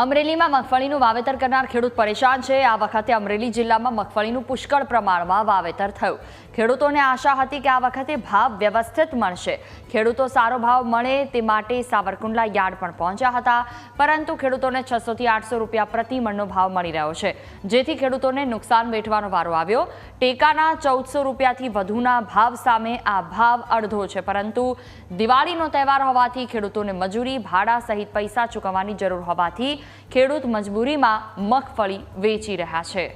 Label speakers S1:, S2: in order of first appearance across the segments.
S1: અમરેલીમાં મગફળીનું વાવેતર કરનાર ખેડૂત પરેશાન છે. આ વખતે અમરેલી જિલ્લામાં મગફળીનું પુષ્કળ પ્રમાણમાં વાવેતર થયું. ખેડૂતોને આશા હતી કે આ વખતે ભાવ વ્યવસ્થિત મળશે. ખેડૂતો સારો ભાવ મળે તે માટે સાવરકુંડલા યાર્ડ પણ પહોંચ્યા હતા. પરંતુ ખેડૂતોને છસોથી આઠસો રૂપિયા પ્રતિ મણનો ભાવ મળી રહ્યો છે. જેથી ખેડૂતોને નુકસાન વેઠવાનો વારો આવ્યો. ટેકાના ચૌદસો રૂપિયાથી વધુના ભાવ સામે આ ભાવ અડધો છે. પરંતુ દિવાળીનો તહેવાર હોવાથી ખેડૂતોને મજૂરી, ભાડા સહિત પૈસા ચૂકવવાની જરૂર હોવાથી ખેડૂત મજબૂરીમાં મગફળી વેચી રહ્યા છે.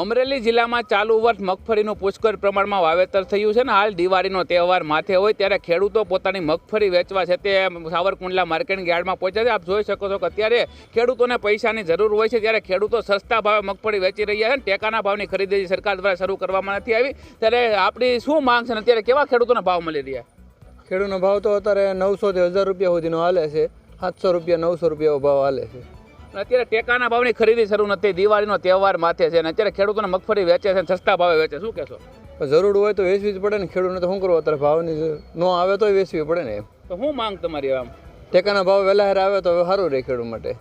S2: અમરેલી જિલ્લામાં ચાલુ વર્ષ મગફળીનું પુષ્કળ પ્રમાણમાં વાવેતર થયું છે ને હાલ દિવાળીનો તહેવાર માથે હોય ત્યારે ખેડૂતો પોતાની મગફળી વેચવા છે તે સાવરકુંડલા માર્કેટિંગ યાર્ડમાં પહોંચ્યા છે. આપ જોઈ શકો છો કે અત્યારે ખેડૂતોને પૈસાની જરૂર હોય છે ત્યારે ખેડૂતો સસ્તા ભાવે મગફળી વેચી રહ્યા છે ટેકાના ભાવની ખરીદી સરકાર દ્વારા શરૂ કરવામાં નથી આવી. ત્યારે આપણી શું માંગ છે અત્યારે કેવા ખેડૂતોને ભાવ મળી રહ્યા?
S3: ખેડૂતનો ભાવ તો અત્યારે નવસોથી હજાર રૂપિયા સુધીનો હાલે છે. સાતસો રૂપિયા નવસો રૂપિયા ભાવ હાલે છે.
S2: અત્યારે ટેકાના ભાવની ખરીદી શરૂ નથી. દિવાળીનો તહેવાર માથે છે અને અત્યારે ખેડૂતોને મગફળી વેચે છે સસ્તા ભાવે વેચે શું કહેશો?
S3: જરૂર હોય તો વેચવી જ પડે ને. ખેડૂતને તો શું કરવું? અત્યારે ભાવની ન આવે તો વેચવી પડે ને એમ.
S2: તો શું માંગ તમારી આમ?
S3: ટેકાના ભાવ વહેલા હારે આવે તો સારું રહે ખેડૂત માટે.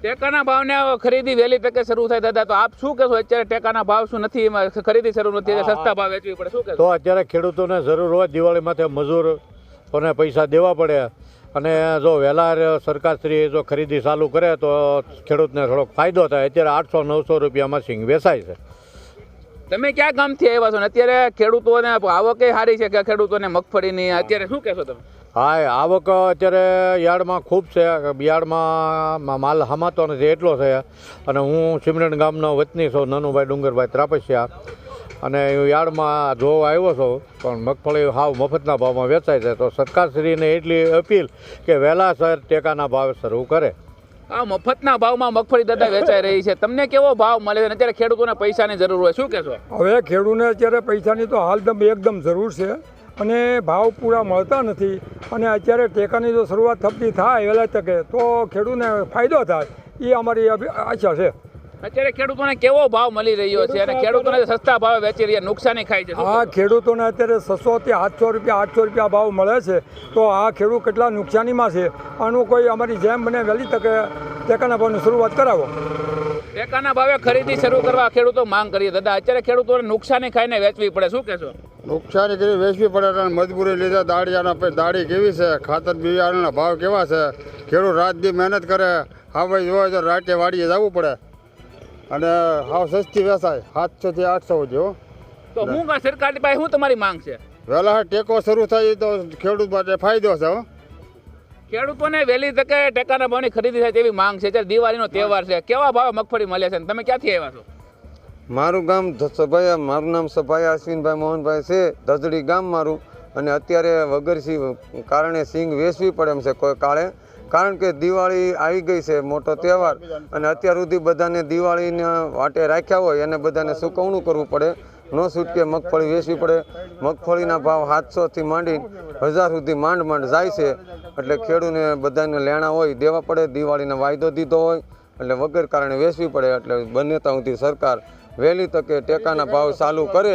S2: ટેકાના ભાવને ખરીદી વહેલી તકે શરૂ થાય. દાદા તો આપ શું કહેશો? અત્યારે ટેકાના ભાવ શું નથી? એમાં ખરીદી શરૂ નથી. સસ્તા ભાવ વેચવી પડે. શું કહેશો?
S4: તો અત્યારે ખેડૂતોને જરૂર હોય દિવાળી માથે મજૂરોને પૈસા દેવા પડે. અને જો વહેલા સરકારશ્રી જો ખરીદી ચાલુ કરે તો ખેડૂતને થોડોક ફાયદો થાય. અત્યારે આઠસો નવસો રૂપિયામાં સિંગ વેચાય છે.
S2: તમે ક્યાં ગામથી આવ્યા છો? ને અત્યારે ખેડૂતોને આવકે સારી છે કે ખેડૂતોને મગફળીની? અત્યારે શું કહેશો તમે?
S4: હા આવક અત્યારે યાર્ડમાં ખૂબ છે. યાર્ડમાં માલ હમાતો નથી એટલો છે. અને હું સિમરન ગામનો વતની છું નાનુભાઈ ડુંગરભાઈ ત્રાપસિયા. અને હું યાર્ડમાં જોવા આવ્યો છું પણ મગફળી હાવ મફતના ભાવમાં વેચાય છે તો સરકારશ્રીને એટલી અપીલ કે વહેલાસર ટેકાના ભાવે શરૂ કરે.
S2: આ મફતના ભાવમાં મગફળી દાદા વેચાઈ રહી છે. તમને કેવો ભાવ મળે છે? અને અત્યારે ખેડૂતોને પૈસાની જરૂર હોય શું કહેશો?
S5: હવે ખેડૂતને અત્યારે પૈસાની તો હાલદમ એકદમ જરૂર છે અને ભાવ પૂરા મળતા નથી અને અત્યારે ટેકાની જો શરૂઆત થપતી થાય વહેલા તકે તો ખેડૂતને ફાયદો થાય. એ અમારી આશા છે.
S2: અત્યારે ખેડૂતોને કેવો ભાવ મળી રહ્યો છે અને ખેડૂતોને સસ્તા ભાવે વેચી રહ્યા નુકસાની ખાય છે. હા
S5: આ ખેડૂતોને અત્યારે છસોથી આઠસો રૂપિયા આઠસો રૂપિયા ભાવ મળે છે. તો આ ખેડૂત કેટલા નુકસાનીમાં છે? આનું કોઈ અમારી જેમ બને વહેલી તકે ટેકાના ભાવની શરૂઆત કરાવો.
S2: ટેકાના ભાવે ખરીદી શરૂ કરવા ખેડૂતો માંગ કરીએ દાદા અત્યારે ખેડૂતોને નુકસાની ખાઈને વેચવી પડે. શું કહેશો?
S6: નુકસાની કરી વેચવી પડે અને મજબૂરી લીધા. દાળિયાના દાળી કેવી છે? ખાતર બિયારણના ભાવ કેવા છે? ખેડૂત રાત દી મહેનત કરે. હવે જોવા તો રાતે વાડીએ જવું પડે. અને હાવ સસ્તી વેચાય સાતસોથી આઠસો જેવો
S2: તો હું સરકારની પાસે શું તમારી માંગ છે?
S6: વહેલા ટેકો શરૂ થાય તો ખેડૂત માટે ફાયદો છે હો.
S2: ખેડૂતોને વહેલી તકે ટેકાના ભાવની ખરીદી થાય તેવી માંગ છે. અત્યારે દિવાળીનો તહેવાર છે. કેવા ભાવે મગફળી મળે છે? તમે ક્યાંથી આવ્યા છો?
S7: મારું ગામ સભાયા મારું નામ સભાયા અશ્વિનભાઈ મોહનભાઈ છે ધજડી ગામ મારું. અને અત્યારે વગર કારણે સિંગ વેચવી પડે એમ છે કોઈ કાળે. કારણ કે દિવાળી આવી ગઈ છે, મોટો તહેવાર. અને અત્યાર સુધી બધાને દિવાળીને વાટે રાખ્યા હોય, એને બધાને સુકવણું કરવું પડે. ન છૂટકે મગફળી વેચવી પડે. મગફળીના ભાવ સાતસોથી માંડી હજાર સુધી માંડ માંડ જાય છે. એટલે ખેડૂને બધાને લેણા હોય, દેવા પડે. દિવાળીનો વાયદો દીધો હોય, એટલે વગર કારણે વેચવી પડે. એટલે બંને ત્યાં સુધી સરકાર વહેલી તકે ટેકાના ભાવ ચાલુ કરે,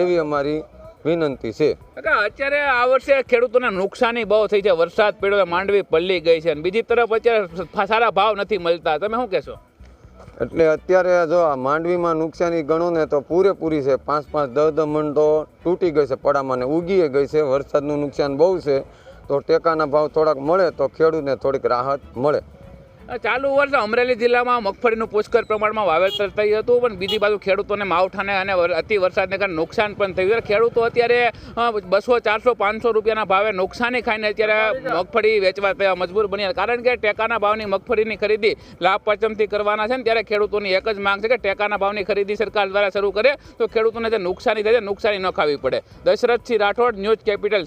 S7: એવી અમારી વિનંતી છે.
S2: કાકા અત્યારે આ વર્ષે ખેડૂતોને નુકસાની બહુ થઈ છે. વરસાદ પડ્યો માંડવી પલ્લી ગઈ છે અને બીજી તરફ અત્યારે સારા ભાવ નથી મળતા. તમે શું કહેશો?
S7: એટલે અત્યારે જો આ માંડવીમાં નુકસાની ગણો ને તો પૂરેપૂરી છે. પાંચ પાંચ દસ દસ મણ તો તૂટી ગઈ છે પડામાં ને ઉગીએ ગઈ છે. વરસાદનું નુકસાન બહુ છે. તો ટેકાના ભાવ થોડાક મળે તો ખેડૂતને થોડીક રાહત મળે.
S2: ચાલુ વર્ષે અમરેલી જિલ્લામાં મગફળીનું પુષ્કળ પ્રમાણમાં વાવેતર થયું હતું, પણ બીજી બાજુ ખેડૂતોને માવઠાને અને અતિ વરસાદને કારણે નુકસાન પણ થયું. ખેડૂતો અત્યારે બસો, ચારસો, પાંચસો રૂપિયાના ભાવે નુકસાની ખાઈને અત્યારે મગફળી વેચવા મજબૂર બન્યા. કારણ કે ટેકાના ભાવની મગફળીની ખરીદી લાભ પચમથી કરવાના છે ને ત્યારે ખેડૂતોની એક જ માંગ છે કે ટેકાના ભાવની ખરીદી સરકાર દ્વારા શરૂ કરે તો ખેડૂતોને જે નુકસાની થાય છે, નુકસાની ન ખાવી પડે. Dashrathsinh Rathod, news capital